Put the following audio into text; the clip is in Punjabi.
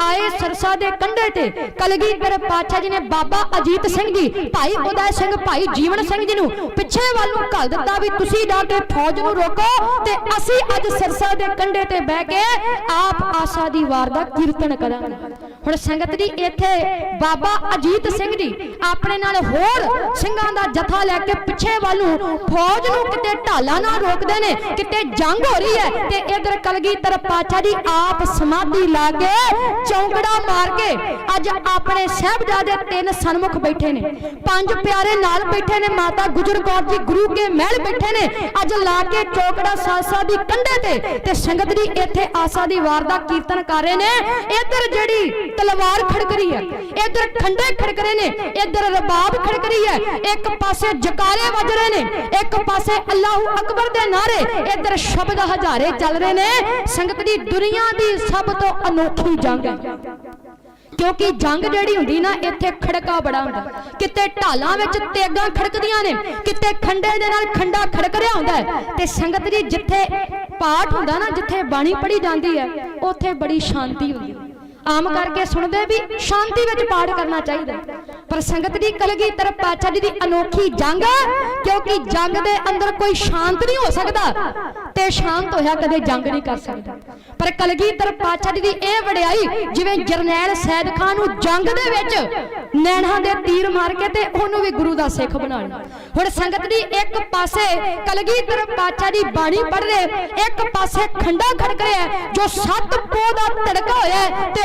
ਆਏ ਸਰਸਾ ਦੇ ਕੰਢੇ ਤੇ ਕਲਗੀਧਰ ਪਾਤਸ਼ਾਹ ਜੀ ਨੇ ਬਾਬਾ ਅਜੀਤ ਸਿੰਘ ਜੀ, ਭਾਈ ਉਦੈ ਸਿੰਘ, ਭਾਈ ਜੀਵਨ ਸਿੰਘ ਜੀ ਨੂੰ ਪਿੱਛੇ ਵੱਲ ਨੂੰ ਘੱਲ ਦਿੱਤਾ ਵੀ ਤੁਸੀਂ ਜਾ ਕੇ ਫੌਜ ਨੂੰ ਰੋਕੋ ਤੇ ਅਸੀਂ ਅੱਜ ਸਰਸਾ ਦੇ ਕੰਢੇ ਤੇ ਬਹਿ ਕੇ ਆਪ ਆਸਾ ਦੀ ਵਾਰ ਦਾ ਕੀਰਤਨ ਕਰਾਂਗੇ। ਹੁਣ ਸੰਗਤ ਜੀ ਇੱਥੇ ਬਾਬਾ ਅਜੀਤ ਸਿੰਘ ਜੀ ਆਪਣੇ ਨਾਲ ਹੋਰ ਸਿੰਘਾਂ ਦਾ ਜਥਾ ਲੈ ਕੇ ਪਿੱਛੇ ਵੱਲ ਨੂੰ ਫੌਜ ਨੂੰ ਕਿਤੇ ਢਾਲਾ ਨਾਲ ਰੋਕਦੇ ਨੇ, ਕਿਤੇ ਜੰਗ ਹੋ ਰਹੀ ਹੈ ਤੇ ਇਧਰ ਕਲਗੀਧਰ ਪਾਤਸ਼ਾਹ ਜੀ ਆਪ ਸਮਾਧੀ ਲਾ ਕੇ ਚੌਂਕੜਾ ਮਾਰ ਕੇ ਅੱਜ ਆਪਣੇ ਸਾਹਿਬਜ਼ਾਦੇ ਤਿੰਨ ਸਨਮੁਖ ਬੈਠੇ ਨੇ, ਪੰਜ ਪਿਆਰੇ ਨਾਲ ਬੈਠੇ ਨੇ, ਮਾਤਾ ਗੁਜਰ ਕੌਰ ਜੀ, ਗੁਰੂ ਕੇ ਮਹਿਲ ਬੈਠੇ ਨੇ, ਅੱਜ ਲਾ ਕੇ ਚੌਕੜਾ ਸਾਸਾ ਦੀ ਕੰਢੇ ਤੇ ਤੇ ਸੰਗਤ ਜੀ ਇੱਥੇ ਆਸਾ ਦੀ ਵਾਰ ਦਾ ਕੀਰਤਨ ਕਰ ਰਹੇ ਨੇ, ਇੱਧਰ ਜਿਹੜੀ ਤਲਵਾਰ ਖੜਕ ਰਹੀ ਹੈ। ਇੱਧਰ ਖੰਡੇ ਖੜਕ ਰਹੇ ਨੇ, ਇੱਧਰ ਰਬਾਬ ਖੜਕ ਰਹੀ ਹੈ। ਇੱਕ ਪਾਸੇ ਜਕਾਰੇ ਵੱਜ ਰਹੇ ਨੇ, ਇੱਕ ਪਾਸੇ ਅੱਲਾਹੂ ਅਕਬਰ ਦੇ ਨਾਰੇ, ਇੱਧਰ ਸ਼ਬਦ ਹਜ਼ਾਰੇ ਚੱਲ ਰਹੇ ਨੇ। ਸੰਗਤ ਦੀ ਦੁਨੀਆ ਦੀ ਸਭ ਤੋਂ ਅਨੋਖੀ ਜੰਗ ਹੈ। ਕਿਉਂਕਿ ਜੰਗ ਜਿਹੜੀ ਹੁੰਦੀ ਨਾ, ਇੱਥੇ ਖੜਕਾ ਬੜਾ ਹੁੰਦਾ। ਕਿਤੇ ਢਾਲਾਂ ਵਿੱਚ ਤੇਗਾਂ ਖੜਕਦੀਆਂ ਨੇ, ਕਿਤੇ ਖੰਡੇ ਦੇ ਨਾਲ ਖੰਡਾ ਖੜਕ ਰਿਹਾ ਹੁੰਦਾ ਹੈ। ਤੇ ਸੰਗਤ ਜੀ ਜਿੱਥੇ ਪਾਠ ਹੁੰਦਾ ਨਾ, ਜਿੱਥੇ ਬਾਣੀ ਪੜ੍ਹੀ ਜਾਂਦੀ ਹੈ, ਉੱਥੇ ਬੜੀ ਸ਼ਾਂਤੀ ਹੁੰਦੀ ਆਮ ਕਰਕੇ ਸੁਣਦੇ ਵੀ ਸ਼ਾਂਤੀ ਵਿੱਚ ਪਾਠ ਕਰਨਾ ਚਾਹੀਦਾ। ਪਰ ਸੰਗਤ ਦੀ ਕਲਗੀਧਰ ਪਾਤਸ਼ਾਹ ਜੀ ਦੀ ਅਨੋਖੀ ਜੰਗ ਕਿਉਂਕਿ ਜੰਗ ਦੇ ਅੰਦਰ ਕੋਈ ਸ਼ਾਂਤ ਨਹੀਂ ਹੋ ਸਕਦਾ ਤੇ ਸ਼ਾਂਤ ਹੋਇਆ ਕਦੇ ਜੰਗ ਨਹੀਂ ਕਰ ਸਕਦਾ। ਪਰ ਕਲਗੀਧਰ ਪਾਤਸ਼ਾਹ ਜੀ ਦੀ ਇਹ ਵਡਿਆਈ, ਜਿਵੇਂ ਜਰਨੈਲ ਸੈਦ ਖਾਨ ਨੂੰ ਜੰਗ ਦੇ ਵਿੱਚ ਨੈਣਾਂ ਦੇ ਤੀਰ ਮਾਰ ਕੇ ਤੇ ਉਹਨੂੰ ਵੀ ਗੁਰੂ ਦਾ ਸਿੱਖ ਬਣਾਉਣਾ। ਹੁਣ ਸੰਗਤ ਦੀ ਇੱਕ ਪਾਸੇ ਕਲਗੀਧਰ ਪਾਤਸ਼ਾਹ ਦੀ ਬਾਣੀ ਪੜ੍ਹ ਰਹੇ, ਇੱਕ ਪਾਸੇ ਖੰਡਾ ਖੜਕ ਰਿਹਾ, ਜੋ ਸੱਤ ਪੋਹ ਦਾ ਤੜਕਾ ਹੋਇਆ ਤੇ